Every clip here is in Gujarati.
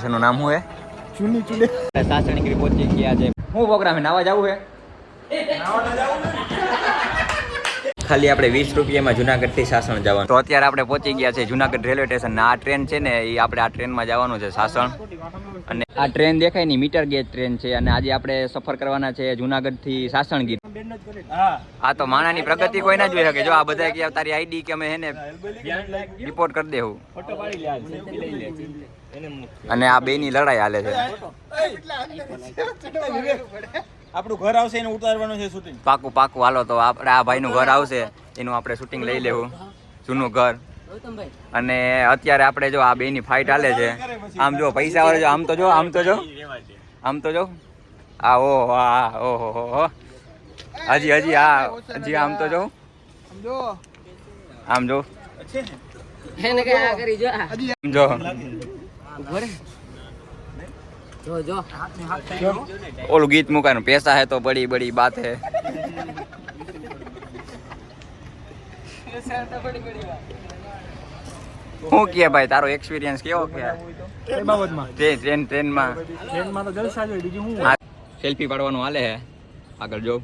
સ્ટેશનનું નામ શું હે? ચૂની ચૂલે સાસણગીરી પહોંચી ગયા છે. હું પ્રોગ્રામ હે? નાવા જવું હે ખાલી આપણે વીસ રૂપિયામાં જુનાગઢથી સાસણ જવાનું. તો અત્યારે આપણે પહોંચી ગયા છે જુનાગઢ રેલવે સ્ટેશન. આ ટ્રેન છે ને એ આપણે આ ટ્રેનમાં જવાનું છે સાસણ. અને આ ટ્રેન દેખાયની મીટર ગેજ ટ્રેન છે. અને આજે આપણે સફર કરવાના છે જુનાગઢથી સાસણગીર હા આ તો માણાની પ્રગતિ કોઈ ના જોઈ શકે. જો આ બધા કે તારી આઈડી કે અમે હે ને રિપોર્ટ કરી દેવું એને. અને આ બે ની લડાઈ હાલે છે. આપણું ઘર આવશે એને ઉતારવાનું છે શૂટિંગ પાકું પાકું હાલો તો આપણે આ ભાઈનું ઘર આવશે. એનું આપણે શૂટિંગ લઈ લેવું. જૂનું ઘર. અને અત્યારે આપણે જો આ બેની ફાઇટ હાલે છે. આમ જો પૈસા વાળો જો આમ તો જો આમ તો જો. આમ તો જો. આ ઓ આ ઓહો હો હો હજી હજી આ હજી આમ તો જો. આમ જો. જો આ. આમ જો ઊભો રે. જો જો ઓલું ગીત મુકાનું પૈસા હે તો બડી બડી બાત હે. શું કે ભાઈ તારો એક્સપિરિયન્સ કેવો કે? એ બાબતમાં ટ્રેન ટ્રેન ટ્રેનમાં. ટ્રેનમાં તો જલસા જ હોય બીજું શું સેલ્ફી પાડવાનું હાલે હે. આગળ જો.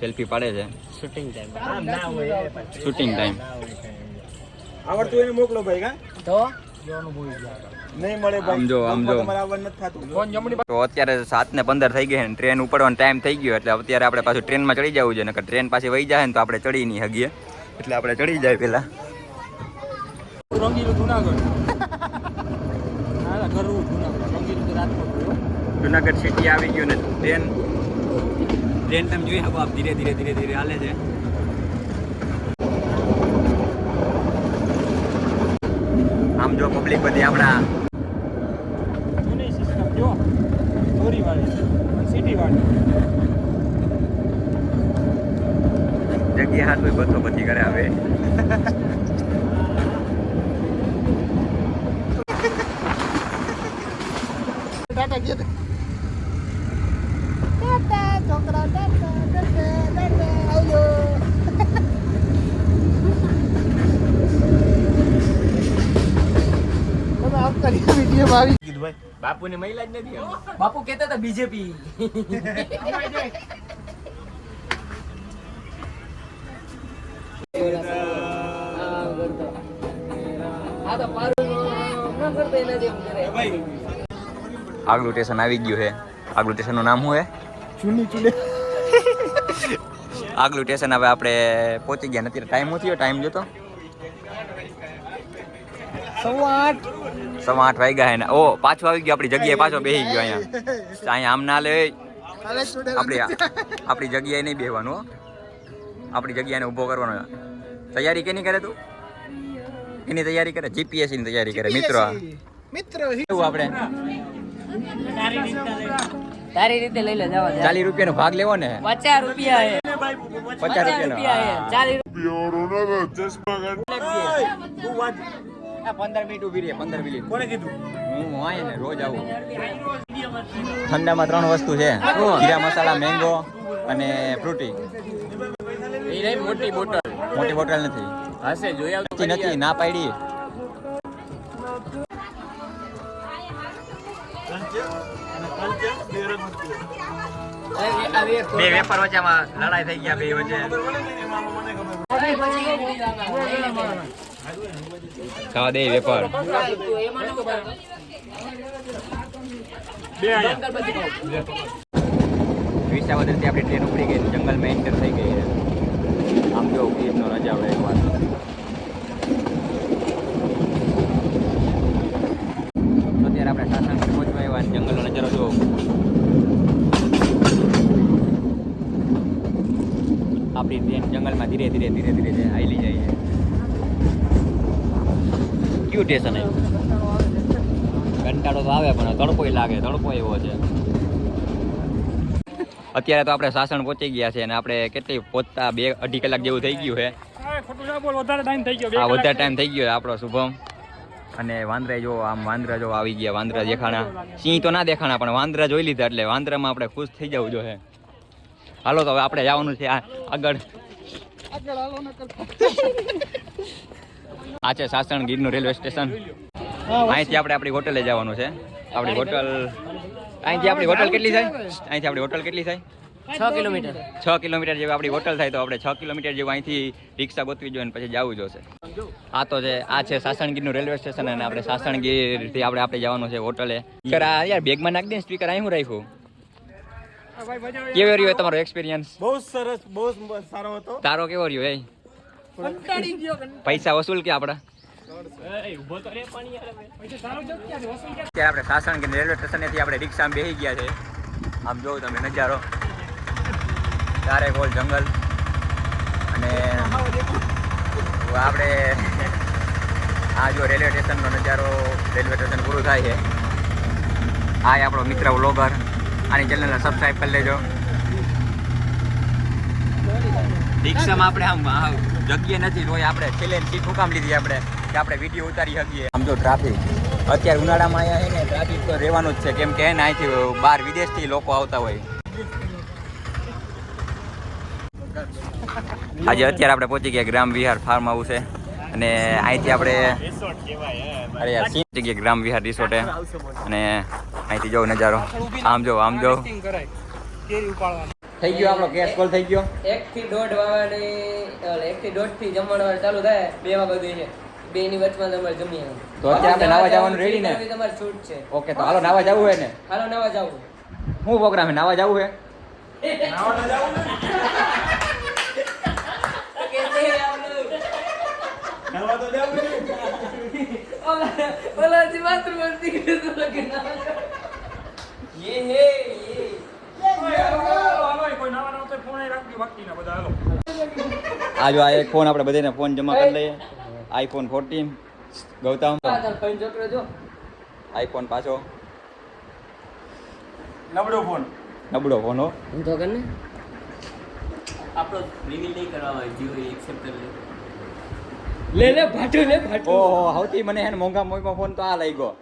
સેલ્ફી પાડે છે. ના હોય શૂટિંગ ટાઈમ આવડતું એને મોકલો ભાઈ કા? તો? નહીં મળે આમ જો, આમ જો. તમારે નથી થતું. ફોન જમણી તો અત્યારે સાત ને પંદર થઈ ગઈ છે ને ટ્રેન ઉપડવાનો ટાઈમ થઈ ગયો એટલે અત્યારે આપણે પાછું ટ્રેનમાં ચડી જવું છે નકર ટ્રેન પાસે વહી જાય ને તો આપણે ચડી નહીં હગીએ એટલે આપણે ચડી જાય પેલા. રંગીલું જુનાગઢ. ઘર રંગીલું રાજકોટ જુનાગઢ સિટી આવી ગયું ને ટ્રેન ટ્રેન તમે જોઈ શકો આપ ધીરે ધીરે ધીરે ધીરે હાલે છે. આમ જો પબ્લિક બધી આપણા જૂની સિસ્ટમ જો ચોરી વાળી સિટી વાળી જગ્યા હાથ હોય બસો પછી કરે આવે ટાટા ગયા બાપુને મહિલા જ નથી બાપુ કહેતા હતા બીજેપી આગલું સ્ટેશન આવી ગયું છે. આગલું સ્ટેશનનું નામ શું છે? ચૂની ચૂલે આગલું સ્ટેશન હવે આપણે પહોંચી ગયા નથી ટાઈમ શું થયો? ટાઈમ જોતો? સવા આઠ. સવા આઠ વાગ્યા હે ને. ઓ પાછો આવી ગયો આપણી જગ્યાએ પાછો બેસી ગયો અહીંયા. અહીંયા આમ ના લે. આપણી આપણી જગ્યાએ નહીં બેહવાનું હો. આપણી જગ્યાને ઊભો કરવાનો. તૈયારી કેની કરે તું? એની તૈયારી કરે જીપીએસની તૈયારી કરે મિત્રો. મિત્ર એવું આપણે. તારી રીતે લઈ લે જવા ચાલીસ રૂપિયાનો ભાગ લેવો ને? પચાસ રૂપિયા હે. પચાસ રૂપિયા હે. રૂપિયાનો રૂપિયા આ પંદર મિનિટ ઊભી રહે પંદર મિનિટ. કોને કીધું? હું આવીને રોજ આવું. ઠંડામાં ત્રણ વસ્તુ છે. જીરા મસાલા મેંગો અને ફ્રૂટી મોટી બોટલ. મોટી બોટલ નથી. હશે જોઈ આવતી નથી ના પાડી બે વેપાર વચ્ચેમાં લડાઈ થઈ ગયા બે વચ્ચે. ખાવા દે વેપાર. બે અહીંયા આપણી ટ્રેન ઉપડી ગઈ જંગલમાં એન્ટર થઈ ગઈ જો ગીરનો નજારો એક વાર અત્યારે આપણે સાસણ પહોંચવા આવ્યા અને જંગલનો નજારો જો આપણી જંગલમાં ધીરે ધીરે ધીરે ધીરે ધીરે જાય છે. કયું સ્ટેશન કંટાળો તો આવે, પણ તડકોય લાગે, તડકો એવો છે. અત્યારે તો આપણે સાસણ પહોંચી ગયા છે અને આપણે કેટલી પહોંચતા બે અઢી કલાક જેવું થઈ ગયું છે. વધારે ટાઈમ થઈ ગયો બે આ વધારે ટાઈમ થઈ ગયો આપણો શુભમ. અને વાંદરા જો આમ વાંદરા જો આવી ગયા વાંદરા દેખાણા. સિંહ તો ના દેખાણા પણ વાંદરા જોઈ લીધા એટલે વાંદરામાં આપણે ખુશ થઈ જવું જોઈએ. હાલો તો હવે આપણે જવાનું છે આ આગળ. આ છે સાસણ ગીરનું રેલવે સ્ટેશન. અહીંથી આપણે આપણી હોટલે જવાનું છે. આપણી હોટલ અહીંથી આપણી હોટલ કેટલી થાય? અહીંથી આપણી હોટલ કેટલી થાય? છ કિલોમીટર. છ કિલોમીટર જેવી આપણી હોટલ થાય તો આપણે છ કિલોમીટર જેવું અહીંથી રિક્ષા ગોતવી જોઈએ અને પછી જવું જોશે આ તો છે આ છે સાસણગીરનું રેલવે સ્ટેશન અને આપણે સાસણગીરથી આપણે આપણે જવાનું છે હોટલે. સ્પીકર આ યાર બેગમાં નાખી દે સ્પીકર અહીં હું રાખ્યું? કેવો રહ્યો તમારો એક્સપિરિયન્સ બહુ સરસ બહુ સારો હતો. તારો કેવો રહ્યો એ? પૈસા વસૂલ કે આપણા? ત્યારે સાસણ કે રેલવે સ્ટેશનેથી આપણે રિક્ષામાં બેસી ગયા છે. આમ જોઉં તમે નજારો. ચારે ગોલ જંગલ. અને આપણે આ જો રેલવે સ્ટેશનનો નજારો, રેલવે સ્ટેશન પૂરું થાય છે. આ આપણો મિત્ર વ્લોગર. આની ચેનલને સબસ્ક્રાઈબ કરી લેજો. રિક્ષામાં આપણે આમ જગ્યા નથી રોય આપણે છેલ્લે સીટ શું લીધી આપણે. આપણે વીડિયો ઉતારી શકીએ. આમ જો ટ્રાફિક અત્યારે ઉનાળામાં અહીંયા છે ને ટ્રાફિક તો રહેવાનું જ છે. કેમ કે એને અહીંથી બહાર વિદેશથી લોકો આવતા હોય. આજે અત્યારે આપણે પહોંચી ગયા ગ્રામ વિહાર ફાર્મ હાઉસ છે અને અહીંથી આપણે અરે યાર જગ્યાએ ગ્રામ વિહાર રિસોર્ટે અને અહીંથી જો નજારો. આમ જો આમ જો. થઈ ગયો આપણો ગેસ કોલ થઈ ગયો? એક થી દોઢ વાવાની એક થી દોઢથી જમવાનું ચાલુ થાય બે વાગ્યા સુધી છે. બે ની વચમાં તમારે જમીએ તો અત્યારે આપણે નાવા જવાનું રેડી ને? તમારે છૂટ છે. ઓકે તો હાલો નાવા જવું હોય ને? હાલો નાવા જવું. શું પ્રોગ્રામ છે નાવા જવું છે ઓલા જી બાથરૂમમાં નીકળે તો લગે ના યે હે યે કોઈ નવા નવા તો ફોન રાખી બાકી ના બધા હાલો આ જો આ એક ફોન આપણે બધાને ફોન જમા કરી લઈએ. IPhone fourteen. ગૌતમ. આઈફોન પાછો. નબળો ફોન. નબળો ફોન હો. હું તો કર ને. આપણો રિવીલ નહીં કરવા જીઓ એક્સેપ્ટ કરી લે. લે લે ભાટુ લે ભાટુ. ઓહો સૌથી મને હેન મોંઘા મોંઘો ફોન તો આ લઈ ગયો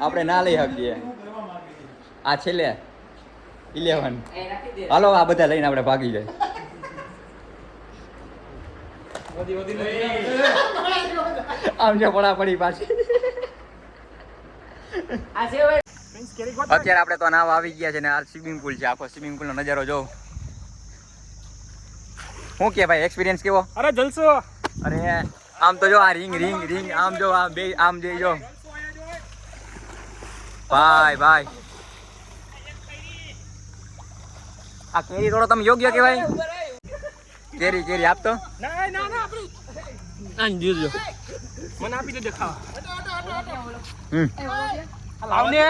આપણે ના લઈ શકીએ. આ છેલ્લે. ઇલેવન એ હાલો આ બધા લઈને આપણે ભાગી જાય. આમ જો પડા પડી પાછી. ભાઈ અત્યારે આપણે તો નાવ આવી ગયા છે ને આ સ્વિમિંગ પુલ છે આખો સ્વિમિંગ પુલનો નજારો જો શું કે ભાઈ એક્સપિરિયન્સ કેવો? અરે જલસો. અરે આમ તો જો આ રિંગ રિંગ રિંગ આમ જો આમ બે આમ જોઈ જો. ભાઈ ભાઈ. આ કેરી થોડો તમે યોગ્ય કહેવાય. કેરી કેરી આપતો? ના ના ના આને જોજો. મને આપી દેજો ખાવા લાવને.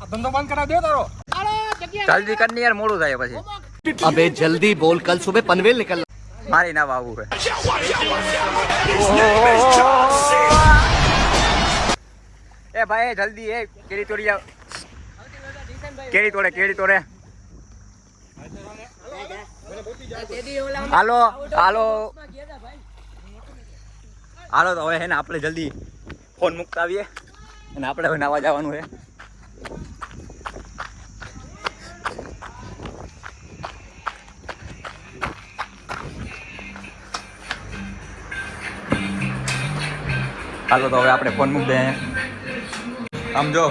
આ ધંધો બંધ કરાવ દે તારો. જલ્દી કર ને યાર મોડું થાય પછી. અબે જલ્દી બોલ કલ સુબે પનવેલ નીકળ. મારી ના વાવું હે. એ ભાઈ જલ્દી એ કેરી તોડી આવ. કેડી તોડે કેડી તોડે. હાલો હાલો. હાલો તો હવે હે ને આપણે જલ્દી ફોન મૂકતા આવીએ અને આપણે હવે નાવા જવાનું છે હાલો તો હવે આપણે ફોન મૂકી દઈએ. આમ જો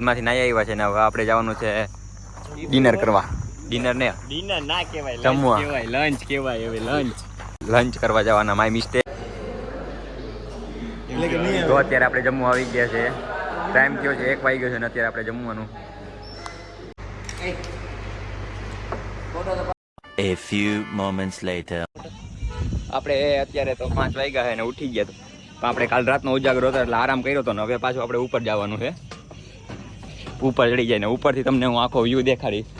માંથી નાઈ આવ્યા છે ને હવે આપણે જવાનું છે ડિનર કરવા. ડિનર ને? ડિનર ના કહેવાય જમવા. લંચ કહેવાય લંચ કહેવાય હવે લંચ. લંચ કરવા જવાના માય મિસ્ટેક. તો અત્યારે આપણે જમવા આવી ગયા છે. ટાઈમ થયો છે એક વાગી ગયો છે ને અત્યારે આપણે જમવાનું. A few moments later. આપણે અત્યારે તો પાંચ વાગ્યા છે ને ઉઠી ગયા તો. પણ આપણે કાલ રાતનો ઉજાગરો હતો એટલે આરામ કર્યો હતો ને હવે પાછું આપણે ઉપર જવાનું છે. ઉપર ચડી જાય ને ઉપરથી તમને હું આખો વ્યૂ દેખાડીશ.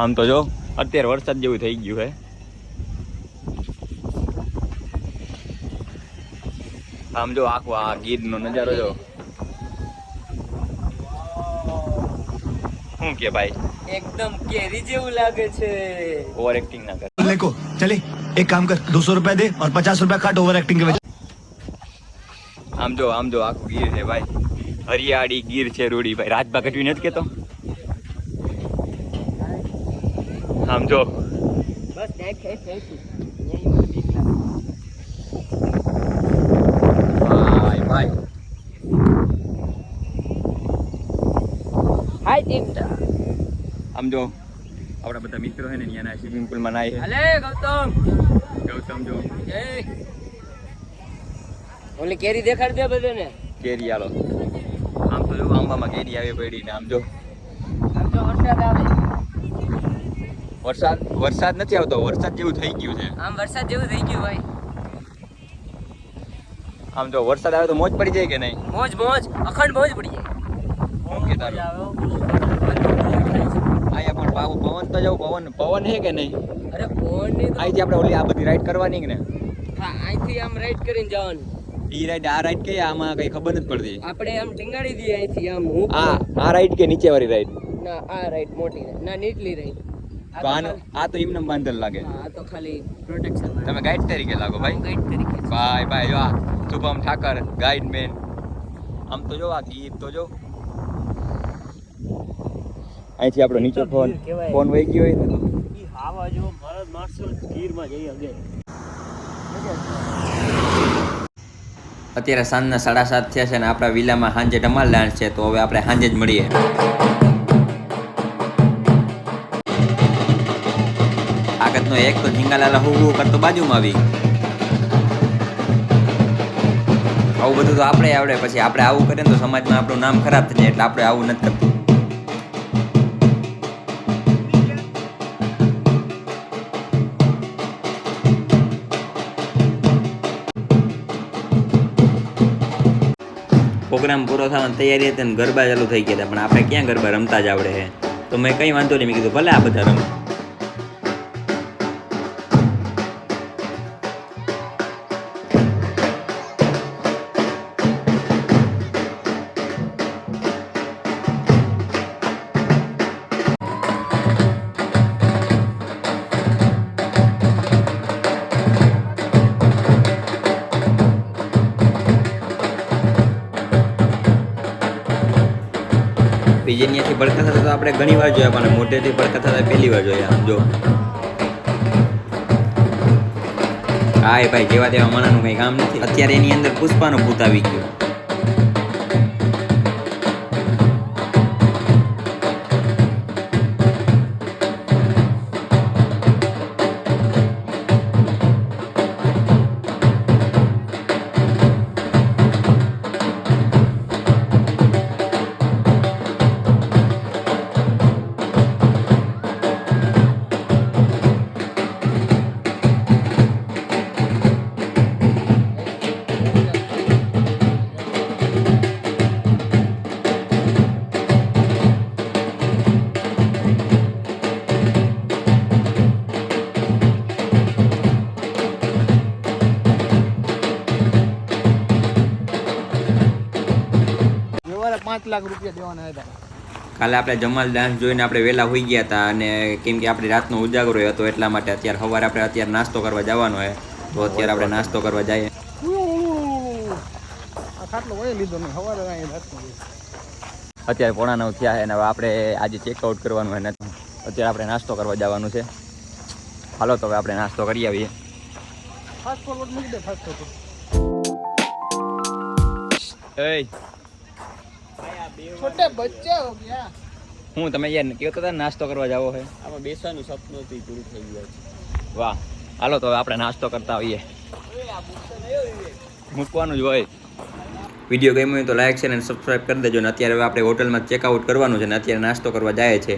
આમ તો જો અત્યારે વરસાદ જેવું થઈ ગયું છે. આમ જો આખો આ ગીરનો નજારો જો. શું કે ભાઈ? એકદમ કેરી જેવું લાગે છે. ઓવર એક્ટિંગ ના કર. લેકો ચલે. એક કામ કર 200 રૂપિયા દે ઓર 50 રૂપિયા કાટ ઓવર એક્ટિંગ કે આમ જો આમ જો આખું ગીર છે ભાઈ. હરિયાળી ગીર છે રૂડી ભાઈ. રાજભા કટવી નથી કેતો? આમ જો. બસ ભાઈ. હાય દીપતા આમ જો આપણા બધા મિત્રો છે ને ત્યાંના સ્વિમિંગ પુલમાં નાય અલે ગૌતમ. ગૌતમ જો. ઓલી કેરી દેખાડ દે બધાને. કેરી આલો. આમ તો જો આંબામાં કેરી આવે પડી ને આમ જો. આમ જો વરસાદ આવે. વરસાદ વરસાદ નથી આવતો વરસાદ જેવું થઈ ગયું છે. આમ વરસાદ જેવું થઈ ગયું ભાઈ આમ જો વરસાદ આવે તો મોજ પડી જાય કે નહીં? મોજ મોજ. અખંડ મોજ પડી જાય. ઓકે તારું. આયા પણ પાવ પવન તો જવું પવન પવન છે કે નહીં? અરે પવનની તો અહીંથી આપણે ઓલી આ બધી રાઈડ કરવાની કે ને હા, અહીંથી આમ રાઈડ કરીને જવાનું. ઈ રાઈડ આ રાઈડ કે આમાં કઈ ખબર નથી પડતી. આપણે આમ ટીંગાડી દઈએ અહીંથી આમ હું આ આ રાઈડ કે નીચે વાળી રાઈડ ના આ રાઈડ મોટી ના નીટલી રાઈડ આ તો એમને બાંધેલ લાગે. આ તો ખાલી પ્રોટેક્શન તમે ગાઈડ તરીકે લાગો ભાઈ. ગાઈડ તરીકે બાય ભાઈ જો આ. શુભમ ઠાકર ગાઈડ મેન આમ તો જો આ ગીત તો જો. અહીંથી આપણો નીચો ફોન ફોન વહી ગયો હોય તો. આવા જો ભારત માણસો ગીરમાં જઈ અગે અત્યારે સાંજના સાડા સાત થયા છે ને આપણા વિલામાં સાંજે ધમાલ ડાન્સ છે તો હવે આપણે સાંજે જ મળીએ. આગળનો એક તો ઝીંગાલાલા હું કરતો બાજુમાં આવી. આવું બધું તો આપણે આવડે. પછી આપણે આવું કરીએ તો સમાજમાં આપણું નામ ખરાબ થઈ જાય એટલે આપણે આવું નથી કરતું. પ્રોગ્રામ પૂરો થવાની તૈયારી હતી ને ગરબા ચાલુ થઈ ગયા હતા. પણ આપણે ક્યાં ગરબા રમતા જ આવડે છે? તો મેં કંઈ વાંધો નહીં. મેં કીધું ભલે આ બધા રમે. બીજેનિયાથી ભડકા થતા તો આપણે ઘણી વાર જોયા, પણ મોટેથી ભડકા થતા પહેલી વાર જોયા, જો. હા એ ભાઈ, જેવા તેવા માણાનું કંઈ કામ નથી. અત્યારે એની અંદર પુષ્પાનો ભૂત આવી ગયો. કાલે આપણે જમાલ ડાન્સ જોઈને આપણે વહેલા હોઈ ગયા હતા અને કેમ કે આપણે રાતનો ઉજાગરો હતો એટલા માટે અત્યારે સવારે આપણે અત્યારે નાસ્તો કરવા જવાનો હોય તો અત્યારે આપણે નાસ્તો કરવા જઈએ. અત્યારે પોણા નવ થયા છે અને હવે આપણે આજે ચેકઆઉટ કરવાનું હોય ને અત્યારે આપણે નાસ્તો કરવા જવાનું છે. હાલો તો હવે આપણે નાસ્તો કરી આવીએ. એય હું તમે યાર કહેતો હતા નાસ્તો કરવા જાવો છે આમાં બેસવાનું સપનું હતું પૂરું થઈ ગયું છે વાહ. હાલો તો હવે આપણે નાસ્તો કરતા આવીએ. મૂકવાનું જ હોય. વીડિયો ગમ્યો હોય તો લાઈક છે અને સબસ્ક્રાઈબ કરી દેજો ને અત્યારે હવે આપણે હોટલમાં ચેકઆઉટ કરવાનું છે ને અત્યારે નાસ્તો કરવા જાય છે.